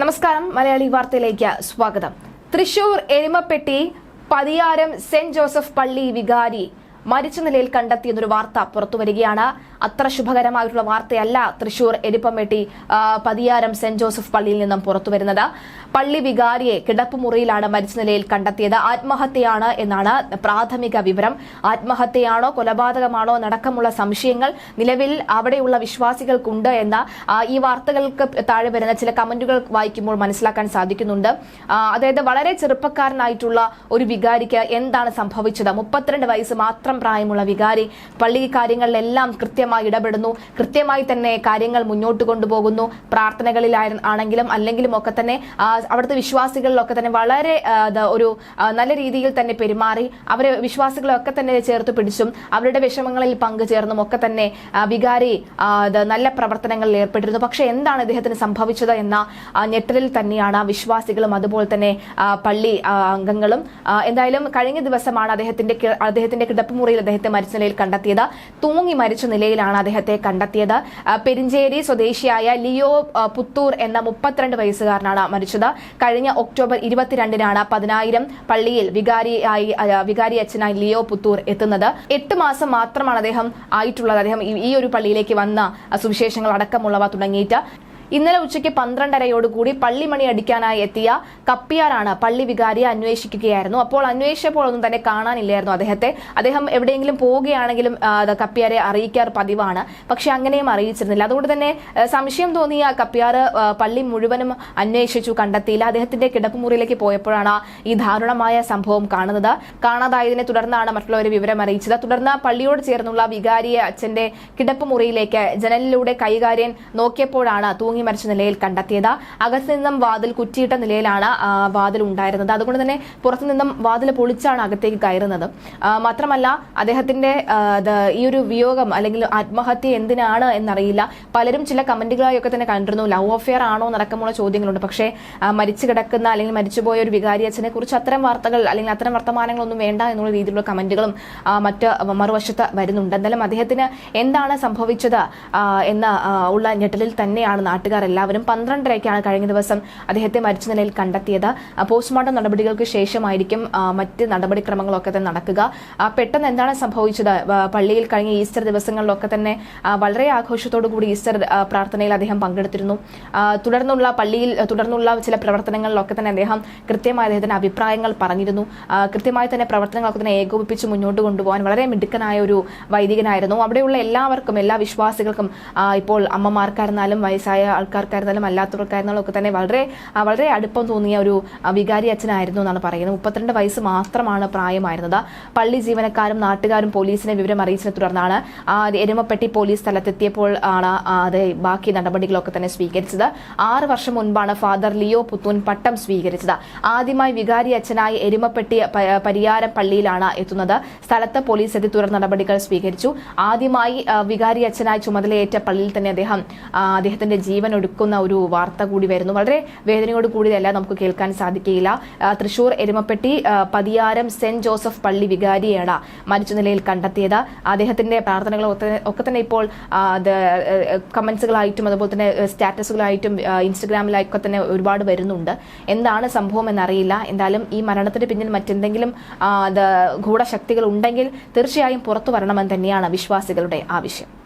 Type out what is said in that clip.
നമസ്കാരം മലയാളി വാർത്തയിലേക്ക് സ്വാഗതം. തൃശൂർ എരുമപ്പെട്ടി പതിയാരം സെന്റ് ജോസഫ് പള്ളി വികാരി മരിച്ച നിലയിൽ കണ്ടെത്തിയെന്നൊരു വാർത്ത പുറത്തുവരികയാണ്. അത്ര ശുഭകരമായിട്ടുള്ള വാർത്തയല്ല തൃശൂർ എരിപ്പമേട്ടി പതിയാരം സെന്റ് ജോസഫ് പള്ളിയിൽ നിന്നും പുറത്തുവരുന്നത്. പള്ളി വികാരിയെ കിടപ്പുമുറിയിലാണ് മരിച്ച നിലയിൽ കണ്ടെത്തിയത്. ആത്മഹത്യയാണ് എന്നാണ് പ്രാഥമിക വിവരം. ആത്മഹത്യയാണോ കൊലപാതകമാണോ നടക്കമുള്ള സംശയങ്ങൾ നിലവിൽ അവിടെയുള്ള വിശ്വാസികൾക്കുണ്ട് എന്ന ഈ വാർത്തകൾക്ക് താഴെ വരുന്ന ചില കമന്റുകൾ വായിക്കുമ്പോൾ മനസ്സിലാക്കാൻ സാധിക്കുന്നുണ്ട്. അതായത് വളരെ ചെറുപ്പക്കാരനായിട്ടുള്ള ഒരു വികാരിക്ക് എന്താണ് സംഭവിച്ചത്? മുപ്പത്തിരണ്ട് വയസ്സ് മാത്രം പ്രായമുള്ള വികാരി പള്ളി കാര്യങ്ങളിലെല്ലാം കൃത്യമായി ഇടപെടുന്നു. കൃത്യമായി തന്നെ കാര്യങ്ങൾ മുന്നോട്ട് കൊണ്ടുപോകുന്നു. പ്രാർത്ഥനകളിലായി ആണെങ്കിലും അല്ലെങ്കിലും ഒക്കെ തന്നെ അവിടുത്തെ വിശ്വാസികളിലൊക്കെ തന്നെ വളരെ ഒരു നല്ല രീതിയിൽ തന്നെ പെരുമാറി. അവരെ വിശ്വാസികളൊക്കെ തന്നെ ചേർത്ത് പിടിച്ചും അവരുടെ വിഷമങ്ങളിൽ പങ്കുചേർന്നും ഒക്കെ തന്നെ വികാരി നല്ല പ്രവർത്തനങ്ങളിൽ ഏർപ്പെട്ടിരുന്നു. പക്ഷേ എന്താണ് ഇദ്ദേഹത്തിന് സംഭവിച്ചത് എന്ന ഞെട്ടലിൽ തന്നെയാണ് വിശ്വാസികളും അതുപോലെ തന്നെ പള്ളി അംഗങ്ങളും. എന്തായാലും കഴിഞ്ഞ ദിവസമാണ് അദ്ദേഹത്തിന്റെ അദ്ദേഹത്തിന്റെ കിടപ്പ് മുറിയിൽ അദ്ദേഹത്തെ മരിച്ച നിലയിൽ കണ്ടെത്തിയത്. തൂങ്ങി മരിച്ച നിലയിലാണ് അദ്ദേഹത്തെ കണ്ടെത്തിയത്. പെരിഞ്ചേരി സ്വദേശിയായ ലിയോ പുത്തൂർ എന്ന മുപ്പത്തിരണ്ട് വയസ്സുകാരനാണ് മരിച്ചത്. കഴിഞ്ഞ ഒക്ടോബർ ഇരുപത്തിരണ്ടിനാണ് പതിനായിരം പള്ളിയിൽ വികാരിയായി വികാരി അച്ഛനായി ലിയോ പുത്തൂർ എത്തുന്നത്. എട്ട് മാസം മാത്രമാണ് അദ്ദേഹം ആയിട്ടുള്ളത്. അദ്ദേഹം ഈ- ഒരു പള്ളിയിലേക്ക് വന്ന സുവിശേഷങ്ങൾ അടക്കമുള്ളവ തുടങ്ങിയിട്ട്. ഇന്നലെ ഉച്ചയ്ക്ക് പന്ത്രണ്ടരയോടുകൂടി പള്ളിമണി അടിക്കാനായി എത്തിയ കപ്പിയാറാണ് പള്ളി വികാരിയെ അന്വേഷിക്കുകയായിരുന്നു. അപ്പോൾ അന്വേഷിച്ചപ്പോൾ ഒന്നും തന്നെ കാണാനില്ലായിരുന്നു അദ്ദേഹത്തെ. അദ്ദേഹം എവിടെയെങ്കിലും പോവുകയാണെങ്കിലും കപ്പിയാരെ അറിയിക്കാറ് പതിവാണ്. പക്ഷെ അങ്ങനെയും അറിയിച്ചിരുന്നില്ല. അതുകൊണ്ട് തന്നെ സംശയം തോന്നിയ കപ്പിയാർ പള്ളി മുഴുവനും അന്വേഷിച്ചു കണ്ടെത്തിയില്ല. അദ്ദേഹത്തിന്റെ കിടപ്പുമുറിയിലേക്ക് പോയപ്പോഴാണ് ഈ ദാരുണമായ സംഭവം കാണുന്നത്. കാണാതായതിനെ തുടർന്നാണ് മറ്റുള്ളവരെ വിവരം അറിയിച്ചത്. തുടർന്ന് പള്ളിയോട് ചേർന്നുള്ള വികാരിയെ അച്ഛന്റെ കിടപ്പുമുറിയിലേക്ക് ജനലിലൂടെ കൈകാര്യൻ നോക്കിയപ്പോഴാണ് തൂങ്ങി മരിച്ച നിലയിൽ കണ്ടെത്തിയത്. അകത്തു നിന്നും വാതിൽ കുറ്റിയിട്ട നിലയിലാണ് വാതിൽ ഉണ്ടായിരുന്നത്. അതുകൊണ്ട് തന്നെ പുറത്തു നിന്നും വാതിൽ പൊളിച്ചാണ് അകത്തേക്ക് കയറുന്നത്. മാത്രമല്ല അദ്ദേഹത്തിന്റെ ഈ ഒരു വിയോഗം അല്ലെങ്കിൽ ആത്മഹത്യ എന്തിനാണ് എന്നറിയില്ല. പലരും ചില കമന്റുകളായൊക്കെ തന്നെ കണ്ടിരുന്നു. ലവ് അഫെയർ ആണോ നടക്കമുള്ള ചോദ്യങ്ങളുണ്ട്. പക്ഷേ മരിച്ചു കിടക്കുന്ന അല്ലെങ്കിൽ മരിച്ചുപോയ ഒരു വികാരി അച്ഛനെ കുറിച്ച് അത്തരം വാർത്തകൾ അല്ലെങ്കിൽ അത്തരം വർത്തമാനങ്ങളൊന്നും വേണ്ട എന്നുള്ള രീതിയിലുള്ള കമന്റുകളും മറ്റ് മറുവശത്ത് വരുന്നുണ്ട്. എന്തായാലും അദ്ദേഹത്തിന് എന്താണ് സംഭവിച്ചത് എന്ന ഉള്ള ഞെട്ടലിൽ തന്നെയാണ് നാട്ടുകാർ എല്ലാവരും പന്ത്രണ്ടരയ്ക്കാണ് കഴിഞ്ഞ ദിവസം അദ്ദേഹത്തെ മരിച്ച നിലയിൽ കണ്ടെത്തിയത്. പോസ്റ്റ്മോർട്ടം നടപടികൾക്ക് ശേഷമായിരിക്കും മറ്റ് നടപടിക്രമങ്ങളൊക്കെ തന്നെ നടക്കുക. പെട്ടെന്ന് എന്താണ് സംഭവിച്ചത്? പള്ളിയിൽ കഴിഞ്ഞ ഈസ്റ്റർ ദിവസങ്ങളിലൊക്കെ തന്നെ വളരെ ആഘോഷത്തോടു കൂടി ഈസ്റ്റർ പ്രാർത്ഥനയിൽ അദ്ദേഹം പങ്കെടുത്തിരുന്നു. തുടർന്നുള്ള പള്ളിയിൽ തുടർന്നുള്ള ചില പ്രവർത്തനങ്ങളിലൊക്കെ തന്നെ അദ്ദേഹം കൃത്യമായി അദ്ദേഹത്തിന്റെ അഭിപ്രായങ്ങൾ പറഞ്ഞിരുന്നു. കൃത്യമായി തന്നെ പ്രവർത്തനങ്ങളൊക്കെ തന്നെ ഏകോപിപ്പിച്ച് മുന്നോട്ട് കൊണ്ടുപോകാൻ വളരെ മിടുക്കനായ ഒരു വൈദികനായിരുന്നു. അവിടെയുള്ള എല്ലാവർക്കും എല്ലാ വിശ്വാസികൾക്കും ഇപ്പോൾ അമ്മമാർക്കായിരുന്നാലും വയസ്സായ ആൾക്കാർക്കായിരുന്നാലും അല്ലാത്തവർക്കായിരുന്നാലും ഒക്കെ തന്നെ വളരെ വളരെ അടുപ്പം തോന്നിയ ഒരു വികാരി അച്ഛനായിരുന്നു എന്നാണ് പറയുന്നത്. മുപ്പത്തിരണ്ട് വയസ്സ് മാത്രമാണ് പ്രായമായിരുന്നത്. പള്ളി ജീവനക്കാരും നാട്ടുകാരും പോലീസിനെ വിവരം അറിയിച്ചതിനെ തുടർന്നാണ് എരുമപ്പെട്ടി പോലീസ് സ്ഥലത്തെത്തിയപ്പോൾ ആണ് അതെ ബാക്കി നടപടികളൊക്കെ തന്നെ സ്വീകരിച്ചത്. ആറ് വർഷം മുൻപാണ് ഫാദർ ലിയോ പുത്തൂൻ പട്ടം സ്വീകരിച്ചത്. ആദ്യമായി വികാരി അച്ഛനായി എരുമപ്പെട്ടി പരിയാര പള്ളിയിലാണ് എത്തുന്നത്. സ്ഥലത്ത് പോലീസ് എത്തി തുടർ നടപടികൾ സ്വീകരിച്ചു. ആദ്യമായി വികാരി അച്ഛനായി ചുമതലയേറ്റ പള്ളിയിൽ തന്നെ അദ്ദേഹം അദ്ദേഹത്തിന്റെ ജീവൻ ഒടുക്കുന്ന ഒരു വാർത്ത കൂടി വരുന്നു. വളരെ വേദനയോട് കൂടിയതല്ല നമുക്ക് കേൾക്കാൻ സാധിക്കുകയില്ല. തൃശൂർ എരുമപ്പെട്ടി പതിയാരം സെന്റ് ജോസഫ് പള്ളി വികാരിയാണ് മരിച്ച നിലയിൽ കണ്ടെത്തിയത്. അദ്ദേഹത്തിന്റെ പ്രാർത്ഥനകൾ ഒക്കെ- തന്നെ ഇപ്പോൾ കമന്റ്സുകളായിട്ടും അതുപോലെ തന്നെ സ്റ്റാറ്റസുകളായിട്ടും ഇൻസ്റ്റഗ്രാമിലൊക്കെ തന്നെ ഒരുപാട് വരുന്നുണ്ട്. എന്താണ് സംഭവം എന്നറിയില്ല. എന്തായാലും ഈ മരണത്തിന് പിന്നിൽ മറ്റെന്തെങ്കിലും ഗൂഢശക്തികൾ ഉണ്ടെങ്കിൽ തീർച്ചയായും പുറത്തു വരണമെന്ന് തന്നെയാണ് വിശ്വാസികളുടെ ആവശ്യം.